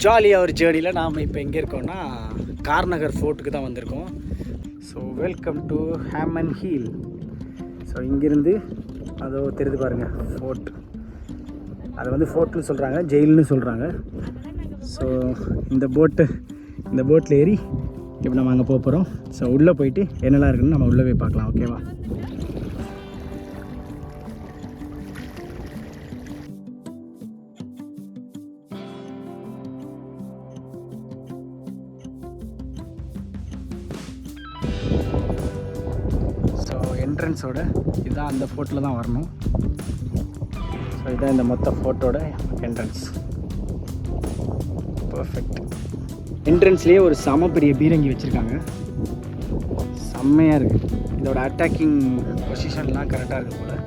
ஜாலியாக ஒரு ஜேர்னியில் நாம் இப்போ எங்கே இருக்கோம்னா கார்நகர் ஃபோர்ட்டுக்கு தான் வந்திருக்கோம். So welcome to Hemen heel so இங்கேருந்து அதோ தெரிது பாருங்கள் ஃபோர்ட் அதை வந்து ஃபோர்ட்னு சொல்கிறாங்க ஜெயில்னு சொல்கிறாங்க ஸோ இந்த போட்டு இந்த போட்டில் ஏறி இப்போ நம்ம அங்கே போக போகிறோம் ஸோ உள்ளே போயிட்டு என்னெல்லாம் இருக்குன்னு நம்ம உள்ளே போய் பார்க்கலாம் ஓகேவா என்ட்ரன்ஸோட இதுதான் அந்த ஃபோர்ட்டில் தான் வரணும். ஸோ இதுதான் இந்த மொத்த ஃபோட்டோட என்ட்ரன்ஸ் பர்ஃபெக்ட் என்ட்ரன்ஸ்லேயே ஒரு செம பெரிய பீரங்கி வச்சுருக்காங்க. செம்மையாக இருக்குது இதோட அட்டாக்கிங் பொசிஷன்லாம் கரெக்டாக இருக்குது போல்.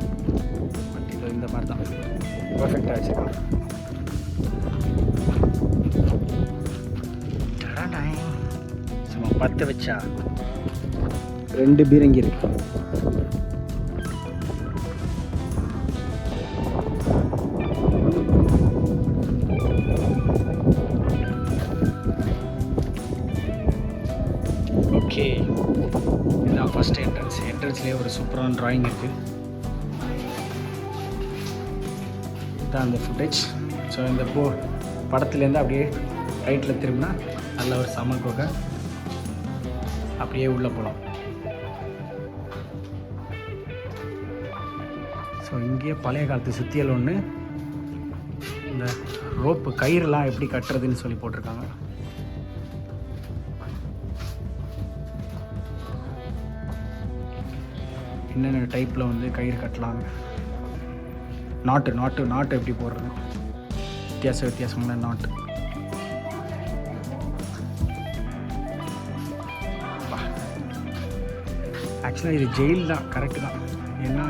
பட் இது இந்த மாதிரி தான். பர்ஃபெக்டாக வச்சுருக்காங்க. சும்மா பத்து வச்சா ரெண்டு பீரங்கி இருக்கு. என்ட்ரன்ஸ் ஒரு சூப்பரான ட்ராயிங் இருக்குது இதுதான் அந்த ஃபுட்டேஜ் ஸோ இந்த போ படத்துலேருந்து அப்படியே ரைட்டில் திரும்பினா நல்ல ஒரு சம குகை. அப்படியே உள்ளே போகலாம் ஸோ இங்கேயே பழைய காலத்து சுத்தியல் ஒன்று இந்த ரோப்பு கயிறுலாம் எப்படி கட்டுறதுன்னு சொல்லி போட்டிருக்காங்க. என்னென்ன டைப்பில் வந்து கயிறு கட்டலாம்? நாட்டு நாட்டு நாட்டு எப்படி போடுறது? வித்தியாச வித்தியாசமான நாட்டு. ஆக்சுவலாக இது ஜெயில் தான் கரெக்டு தான். ஏன்னா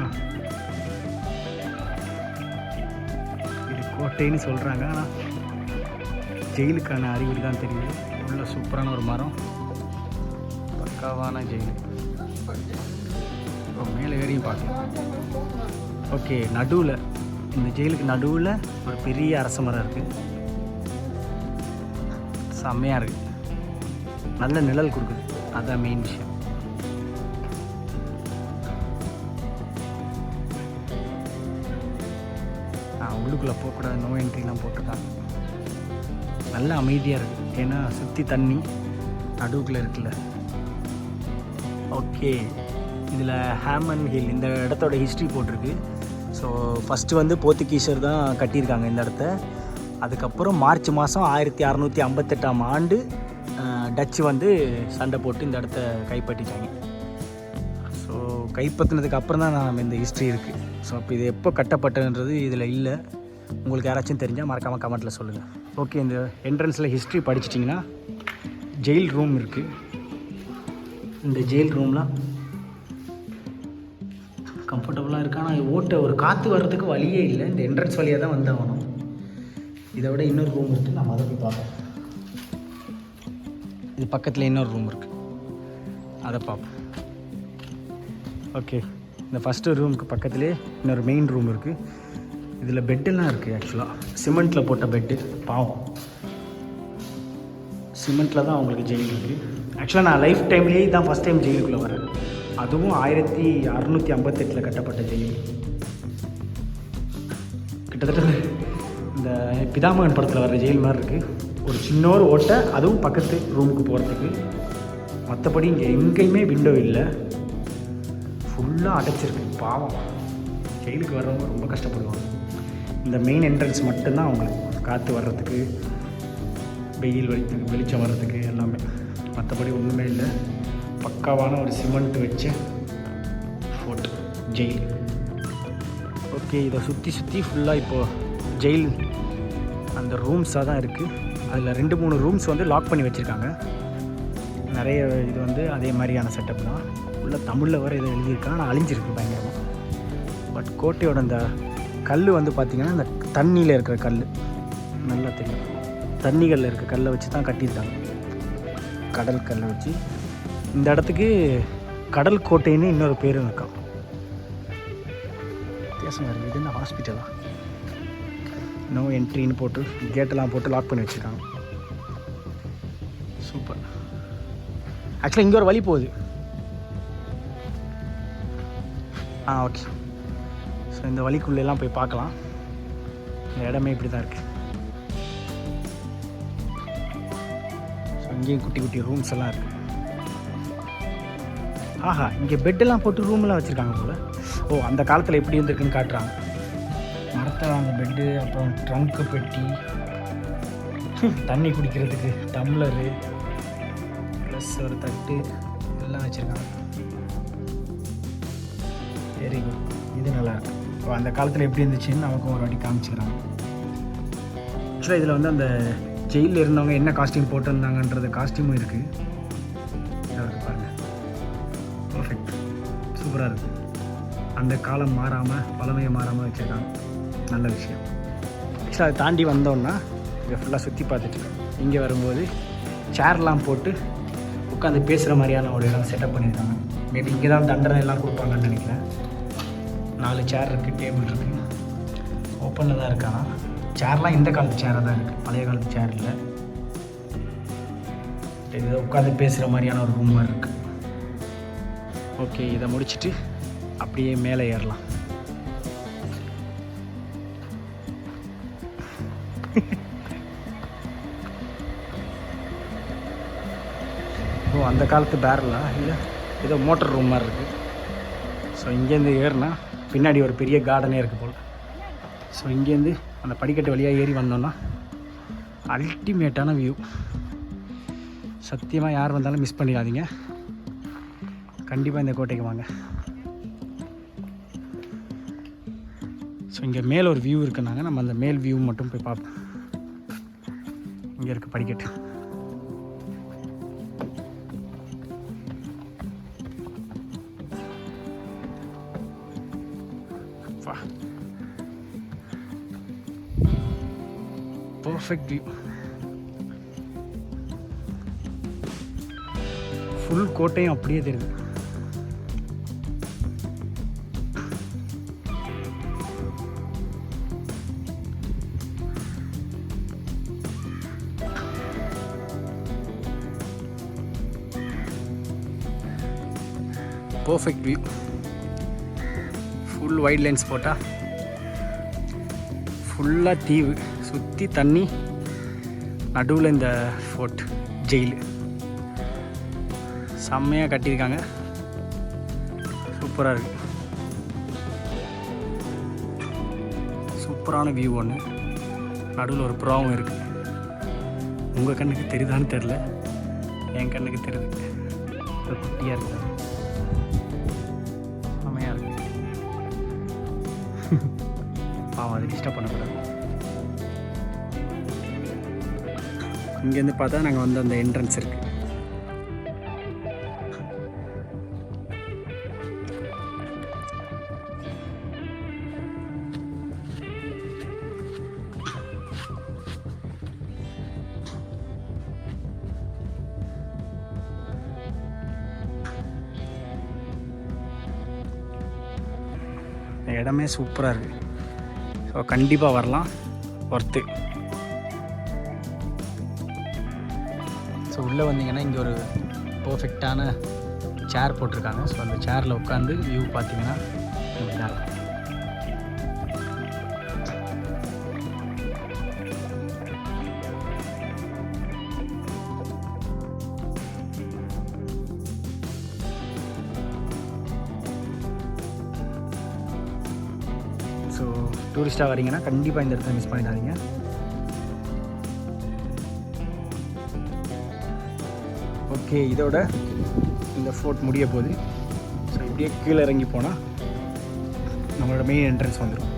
இது கோட்டைன்னு சொல்கிறாங்க ஆனால் ஜெயிலுக்கான அறிகுறி தான் தெரியுது. உள்ள சூப்பரான ஒரு மரம். பக்காவான ஜெயில் இப்போ மேலே ஏறியும் பார்க்கலாம் ஓகே நடுவில். இந்த ஜெயிலுக்கு நடுவில் ஒரு பெரிய அரச மரம் இருக்குது செம்மையாக இருக்குது நல்ல நிழல் கொடுக்குது. அதுதான் மெயின் விஷயம். ஆ, உள்ளுக்குள்ளே போகக்கூடாது. நோ என்ட்ரிலாம் போட்டிருக்காங்க நல்ல அமைதியாக இருக்குது ஏன்னா சுற்றி தண்ணி நடுவுக்குள்ளே இருக்குல்ல. ஓகே. இதில் ஹேமன் ஹில் இந்த இடத்தோட ஹிஸ்ட்ரி போட்டிருக்கு. ஸோ ஃபஸ்ட்டு வந்து போர்த்துகீசர் தான் கட்டியிருக்காங்க இந்த இடத்த. அதுக்கப்புறம் மார்ச் மாதம் ஆயிரத்தி அறநூற்றி ஐம்பத்தெட்டாம் ஆண்டு டச்சு வந்து சண்டை போட்டு இந்த இடத்த கைப்பற்றிட்டாங்க. ஸோ கைப்பற்றினதுக்கு அப்புறம் தான் நம்ம இந்த ஹிஸ்ட்ரி இருக்குது ஸோ இப்போ இது எப்போ கட்டப்பட்டதுன்றது இதில் இல்லை. உங்களுக்கு யாராச்சும் தெரிஞ்சால் மறக்காமல் கமெண்ட்டில் சொல்லுங்கள் ஓகே இந்த என்ட்ரன்ஸில் ஹிஸ்ட்ரி படிச்சிட்டிங்கன்னா ஜெயில் ரூம் இருக்குது இந்த ஜெயில் ரூம்லாம் கம்ஃபர்டபுளாக இருக்கு. ஆனால் ஓட்ட ஒரு காற்று வர்றதுக்கு வழியே இல்லை. இந்த என்ட்ரன்ஸ் வழியாக தான் வந்தாகணும். இதை விட இன்னொரு ரூம் இருக்குது நம்ம அதை போய் பார்ப்போம். இது பக்கத்தில் இன்னொரு ரூம் இருக்குது அதை பார்ப்போம். ஓகே இந்த ஃபஸ்ட்டு ரூமுக்கு பக்கத்துலேயே இன்னொரு மெயின் ரூம் இருக்குது இதில் பெட்டெல்லாம் இருக்குது ஆக்சுவலாக சிமெண்ட்டில் போட்ட பெட்டு பாவம். சிமெண்ட்டில் தான் அவங்களுக்கு ஜெயில் இருக்குது ஆக்சுவலாக நான் லைஃப் டைம்லேயே தான் ஃபஸ்ட் டைம் ஜெயிலுக்குள்ளே வரேன் அதுவும் ஆயிரத்தி அறநூற்றி ஐம்பத்தெட்டில் கட்டப்பட்ட ஜெயில் கிட்டத்தட்ட இந்த பிதாமகன் படத்தில் வர ஜெயில் மாதிரி இருக்குது ஒரு சின்ன ஒரு ஓட்டை அதுவும் பக்கத்து ரூமுக்கு போகிறதுக்கு மற்றபடி இங்கே எங்கேயுமே விண்டோ இல்லை. ஃபுல்லாக அடைச்சிருக்கு. பாவம். ஜெயிலுக்கு வர்றவங்க ரொம்ப கஷ்டப்படுவாங்க. இந்த மெயின் என்ட்ரன்ஸ் மட்டும்தான் அவங்களுக்கு. காற்று வர்றதுக்கு வெயில் வெளிச்சத்துக்கு வெளிச்சம் வர்றதுக்கு எல்லாமே. மற்றபடி ஒன்றுமே இல்லை. பக்காவான ஒரு சிமெண்ட் வச்ச ஃபோர்ட் ஜெயில். ஓகே இதை சுற்றி சுற்றி ஃபுல்லாக இப்போது ஜெயில் அந்த ரூம்ஸாக தான் இருக்குது அதில் ரெண்டு மூணு ரூம்ஸ் வந்து லாக் பண்ணி வச்சுருக்காங்க. நிறைய இது வந்து அதே மாதிரியான செட்டப் தான். உள்ள தமிழில் வர இதை எழுதியிருக்காங்க. ஆனால் அழிஞ்சிருக்கு பயங்கரமாக பட் கோட்டையோட அந்த கல் வந்து பார்த்திங்கன்னா இந்த தண்ணியில் இருக்கிற கல் நல்லா தெரியும். தண்ணிகளில் இருக்க கல்லை வச்சு தான் கட்டியிருக்காங்க. கடல் கல்லை வச்சு இந்த இடத்துக்கு கடல் கோட்டைன்னு இன்னொரு பேரும் இருக்கான் வித்தியாசம் இருக்குது இது என்ன ஹாஸ்பிட்டலா நோ என்ட்ரின்னு போட்டு கேட்டெல்லாம் போட்டு லாக் பண்ணி வச்சுருக்காங்க. சூப்பர் ஆக்சுவலாக இங்கே ஒரு வழி போகுது. ஆ ஓகே ஸோ இந்த வழிக்குள்ளெல்லாம் போய் பார்க்கலாம். இந்த இடமே இப்படி தான் இருக்குது ஸோ இங்கேயும் குட்டி குட்டி ரூம்ஸ் எல்லாம் இருக்குது ஆஹா இங்கே பெட்டெல்லாம் போட்டு ரூம்லாம் வச்சுருக்காங்க போல். ஓ அந்த காலத்தில் எப்படி இருந்திருக்குன்னு காட்டுறாங்க. மரத்தில் அந்த பெட்டு அப்புறம் ட்ரங்க்கு பெட்டி. தண்ணி குடிக்கிறதுக்கு டம்ளரு ப்ளஸ் ஒரு தட்டு எல்லாம் வச்சுருக்காங்க. வெரி குட் இது நல்லா இப்போ அந்த காலத்தில் எப்படி இருந்துச்சுன்னு நமக்கும் ஒரு வாட்டி காமிச்சுக்கிறாங்க. ஆக்சுவலாக இதில் வந்து அந்த ஜெயிலில் இருந்தவங்க என்ன காஸ்டியூம் போட்டிருந்தாங்கன்றது காஸ்டியூமும் இருக்குது சூப்பராக இருக்குது அந்த காலம் மாறாமல் பழமையை மாறாமல் வச்சுருக்காங்க. நல்ல விஷயம். ஆக்சுவலாக அதை தாண்டி வந்தோன்னா இங்கே ஃபுல்லாக சுற்றி பார்த்துட்டு இங்கே வரும்போது சேர்லாம் போட்டு உட்காந்து பேசுகிற மாதிரியான ஒரு இடம் செட்டப் பண்ணியிருக்காங்க. மேபி இங்கே தான் தண்டனை எல்லாம் கொடுப்பாங்கன்னு நினைக்கிறேன். நாலு சேர் இருக்குது டேபிள் இருக்குது ஓப்பனில் தான் இருக்கானா சேர்லாம் இந்த காலத்து சேராக தான் இருக்குது பழைய காலத்து சேர் இல்லை. இது உட்காந்து பேசுகிற மாதிரியான ஒரு ரூம் மாதிரி இருக்குது ஓகே இதை முடிச்சுட்டு அப்படியே மேலே ஏறலாம். ஓ அந்த காலத்து பேரலா இல்லை ஏதோ மோட்டர் ரூம் மாதிரி இருக்குது ஸோ இங்கேருந்து ஏறினா பின்னாடி ஒரு பெரிய கார்டனே இருக்குது போல். ஸோ இங்கேருந்து அந்த படிக்கட்டு வழியாக ஏறி வந்தோன்னா அல்டிமேட்டான வியூ சத்தியமாக யார் வந்தாலும் மிஸ் பண்ணிடாதீங்க. கண்டிப்பாக இந்த கோட்டைக்கு வாங்க. ஸோ இங்கே மேலே ஒரு வியூ இருக்குன்னாங்க நம்ம அந்த மேல் வியூ மட்டும் போய் பார்ப்போம். இங்கே இருக்குது படிக்கட்டு. பர்ஃபெக்ட் வியூ ஃபுல் கோட்டையும் அப்படியே தெரியுது. Perfect view full white lines போட்டால் ஃபுல்லாக தீவு. சுற்றி தண்ணி நடுவில் இந்த ஃபோர்ட் ஜெயிலு செம்மையாக கட்டியிருக்காங்க. சூப்பராக இருக்கு. சூப்பரான வியூ ஒன்று நடுவில் ஒரு புறாவும் இருக்குது உங்கள் கண்ணுக்கு தெரியுதான்னு தெரில என் கண்ணுக்கு தெரியுது. குட்டியாக இருக்குது பாவம் அதை டிஸ்டர்ப் பண்ணக்கூடாது. இங்கேருந்து பார்த்தா நாங்கள் வந்து அந்த என்ட்ரன்ஸ் இருக்குது இடமே சூப்பராக இருக்குது ஸோ கண்டிப்பாக வரலாம். ஒர்த்து ஸோ உள்ளே வந்தீங்கன்னா இங்கே ஒரு பர்ஃபெக்டான சேர் போட்டிருக்காங்க. ஸோ அந்த சேரில் உட்காந்து வியூ பார்த்தீங்கன்னா இப்படி தான் டூரிஸ்ட்டாக வரீங்கன்னா கண்டிப்பாக இந்த இடத்துல மிஸ் பண்ணிடாதீங்க. ஓகே இதோட இந்த ஃபோர்ட் முடிய போகுது. ஸோ இப்படியே கீழே இறங்கி போனால் நம்மளோட மெயின் என்ட்ரன்ஸ் வந்துடும்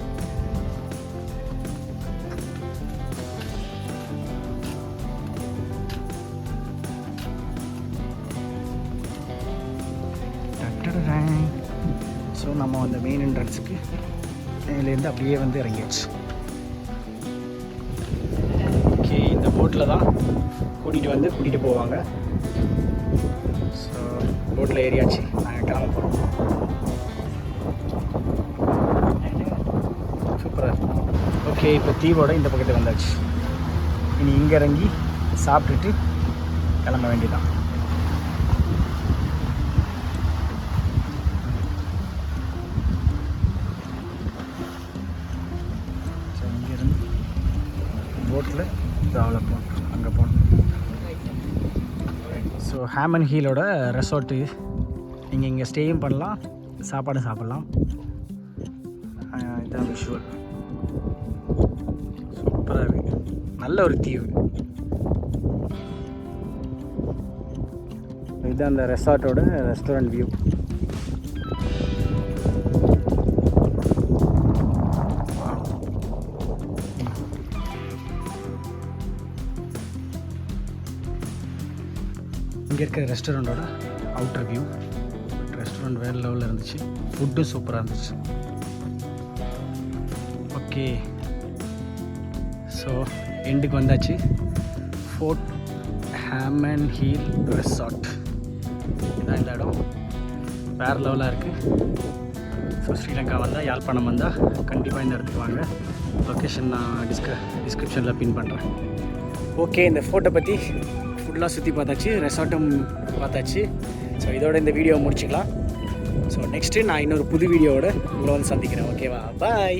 ஸோ நம்ம அந்த மெயின் என்ட்ரன்ஸுக்கு இதுலேருந்து அப்படியே வந்து இறங்கியாச்சு. ஓகே இந்த போட்டில் தான் கூட்டிகிட்டு வந்து கூட்டிகிட்டு போவாங்க. ஸோ போட்டில் ஏறியாச்சு. நாங்கள் கிளம்ப போகிறோம் சூப்பராக ஓகே இப்போ தீவோட இந்த பக்கத்தில் வந்தாச்சு. இனி இங்கே இறங்கி சாப்பிட்டுட்டு கிளம்ப வேண்டியதான் போட்டில் அவ்வளோ போகணும் அங்கே போகணும் ஸோ ஹேமன் ஹீலோட ரெசார்ட்டு நீங்கள் இங்கே ஸ்டேயும் பண்ணலாம் சாப்பாடும் சாப்பிட்லாம். இதுதான் விஷுவல் சூப்பராக இருக்குது நல்ல ஒரு தீவு. இதுதான் அந்த ரெசார்ட்டோட ரெஸ்டாரண்ட் வியூ இங்கே இருக்கிற ரெஸ்டாரண்ட்டோட அவுட்டர் வியூ ரெஸ்டாரண்ட் வேறு லெவலில் இருந்துச்சு. ஃபுட்டும் சூப்பராக இருந்துச்சு. ஓகே ஸோ எண்டுக்கு வந்தாச்சு. ஃபோர்ட் ஹேமன் ஹீல் ரெசார்ட் இதான் இந்த இடம். வேறு லெவலாக இருக்குது ஸோ ஸ்ரீலங்கா வந்தால் யாழ்ப்பாணம் வந்தால் கண்டிப்பாக இந்த இடத்துக்கு வாங்க. லொக்கேஷன் நான் டிஸ்க டிஸ்கிரிப்ஷனில் பின் பண்ணுறேன் ஓகே இந்த ஃபோட்டோ பற்றி ஃபுல்லாக சுற்றி பார்த்தாச்சு ரெசார்ட்டும் பார்த்தாச்சு. ஸோ இதோட இந்த வீடியோவை முடிச்சுக்கலாம். ஸோ நெக்ஸ்ட்டு நான் இன்னொரு புது வீடியோவோட உங்களை வந்து சந்திக்கிறேன். ஓகேவா பாய்